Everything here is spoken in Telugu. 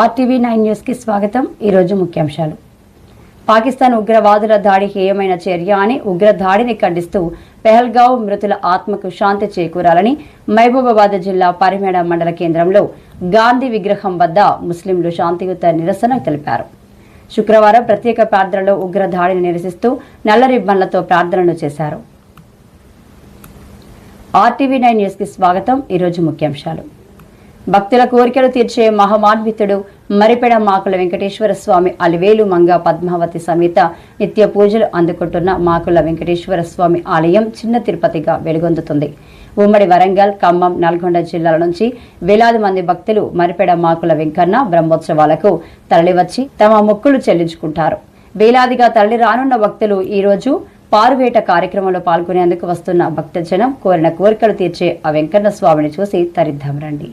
ఆర్టీవీ నైన్ న్యూస్కి స్వాగతం. ఈరోజు ముఖ్యాంశాలు. పాకిస్తాన్ ఉగ్రవాదుల దాడి హేయమైన చర్య అని ఉగ్ర దాడిని ఖండిస్తూ పెహల్గావ్ మృతుల ఆత్మకు శాంతి చేకూరాలని మహబూబాబాద్ జిల్లా పరిమేడ మండల కేంద్రంలో గాంధీ విగ్రహం వద్ద ముస్లింలు శాంతియుత నిరసన తెలిపారు. శుక్రవారం ప్రత్యేక ప్రార్థనలో ఉగ్ర దాడిని నిరసిస్తూ నల్ల రిబ్బన్లతో ప్రార్థనలు చేశారు. ఆర్టీవీ నైన్ న్యూస్కి స్వాగతం. ఈరోజు ముఖ్యాంశాలు. భక్తుల కోరికలు తీర్చే మహమాన్వితుడు మరిపెడ మాకుల వెంకటేశ్వర స్వామి అలివేలు మంగ పద్మావతి సమేత నిత్య పూజలు అందుకుంటున్న మాకుల వెంకటేశ్వర స్వామి ఆలయం చిన్న తిరుపతిగా వెలుగొందుతుంది. ఉమ్మడి వరంగల్ ఖమ్మం నల్గొండ జిల్లాల నుంచి వేలాది మంది భక్తులు మరిపెడ మాకుల వెంకన్న బ్రహ్మోత్సవాలకు తరలివచ్చి తమ మొక్కులు చెల్లించుకుంటారు. వేలాదిగా తరలి రానున్న భక్తులు ఈ రోజు పారువేట కార్యక్రమంలో పాల్గొనేందుకు వస్తున్న భక్తజనం కోరిన కోరికలు తీర్చే ఆ వెంకన్న స్వామిని చూసి తరిద్దాం రండి.